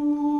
Ooh.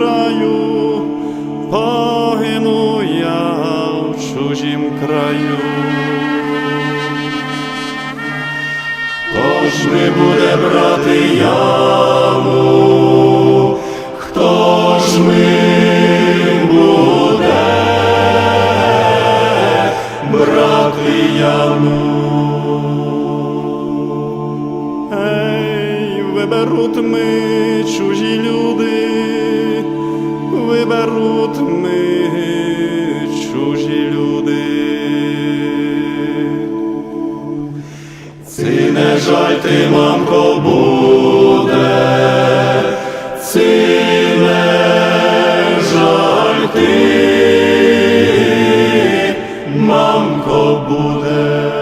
краю, погину я в чужім краю. Хто ж ми буде брати яму? Хто ж ми буде брати яму? Ей, виберуть ми чужі люди, беруть ми чужі люди, Ці не жаль ти, мамко, буде, Ці не жаль ти, мамко буде.